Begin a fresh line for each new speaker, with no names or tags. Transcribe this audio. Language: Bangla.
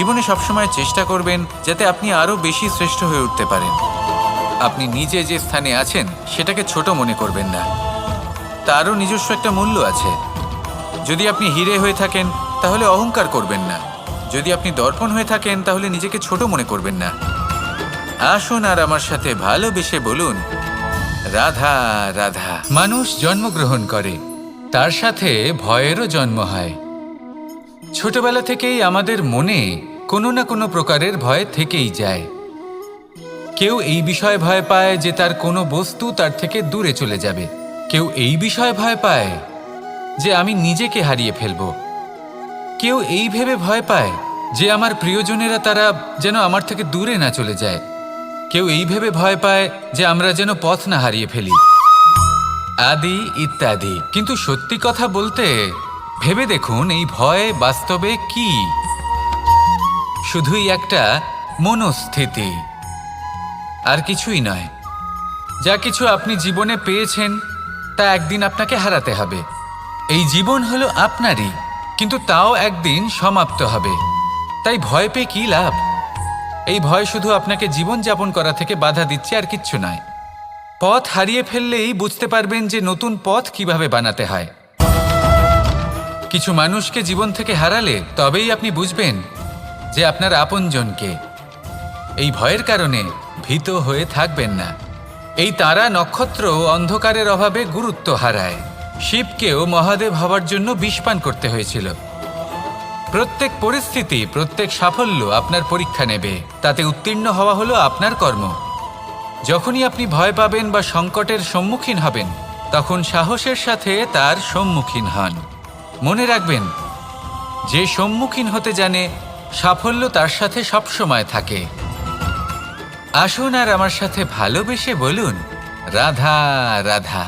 জীবনে সবসময় চেষ্টা করবেন যাতে আপনি আরও বেশি শ্রেষ্ঠ হয়ে উঠতে পারেন। আপনি নিজে যে স্থানে আছেন, সেটাকে ছোট মনে করবেন না। তারও নিজস্ব একটা মূল্য আছে। যদি আপনি হিরে হয়ে থাকেন, তাহলে অহংকার করবেন না। যদি আপনি দর্পণ হয়ে থাকেন, তাহলে নিজেকে ছোট মনে করবেন না। আসুন আর আমার সাথে ভালোবেসে বলুন, রাধা রাধা। মানুষ জন্মগ্রহণ করে। তার সাথে ভয়েরও জন্ম হয়। ছোটবেলা থেকেই আমাদের মনে কোনো না কোনো প্রকারের ভয় থেকেই যায়। কেউ এই বিষয়ে ভয় পায় যে তার কোনো বস্তু তার থেকে দূরে চলে যাবে। কেউ এই বিষয়ে ভয় পায় যে আমি নিজেকে হারিয়ে ফেলব। কেউ এই ভেবে ভয় পায় যে আমার প্রিয়জনেরা তারা যেন আমার থেকে দূরে না চলে যায়। কেউ এই ভেবে ভয় পায় যে আমরা যেন পথ না হারিয়ে ফেলি। আদি ইত্যাদি। কিন্তু সত্যি কথা বলতে, ভেবে দেখুন এই ভয় বাস্তবে কি? শুধুই একটা মনস্থিতি। আর কিছুই নয়। যা কিছু আপনি জীবনে পেয়েছেন, তা একদিন আপনাকে হারাতে হবে। এই জীবন হলো আপনারই, কিন্তু তাও একদিন সমাপ্ত হবে। তাই ভয় পেয়ে কি লাভ? এই ভয় শুধু আপনাকে জীবনযাপন করা থেকে বাধা দিচ্ছে আর কিচ্ছু নয়। পথ হারিয়ে ফেললেই বুঝতে পারবেন যে নতুন পথ কীভাবে বানাতে হয়। কিছু মানুষকে জীবন থেকে হারালে তবেই আপনি বুঝবেন যে আপনার আপনজনকে। এই ভয়ের কারণে ভীত হয়ে থাকবেন না। এই তারা নক্ষত্র অন্ধকারের অভাবে গুরুত্ব হারায়। শিবকেও মহাদেব হওয়ার জন্য বিষপান করতে হয়েছিল। প্রত্যেক পরিস্থিতি, প্রত্যেক সাফল্য আপনার পরীক্ষা নেবে। তাতে উত্তীর্ণ হওয়া হলো আপনার কর্ম। যখনই আপনি ভয় পাবেন বা সংকটের সম্মুখীন হবেন, তখন সাহসের সাথে তার সম্মুখীন হন। মনে রাখবেন, যে সম্মুখীন হতে জানে সাফল্য তার সাথে সবসময় থাকে। আসুন আর আমার সাথে ভালোবেসে বলুন রাধা রাধা।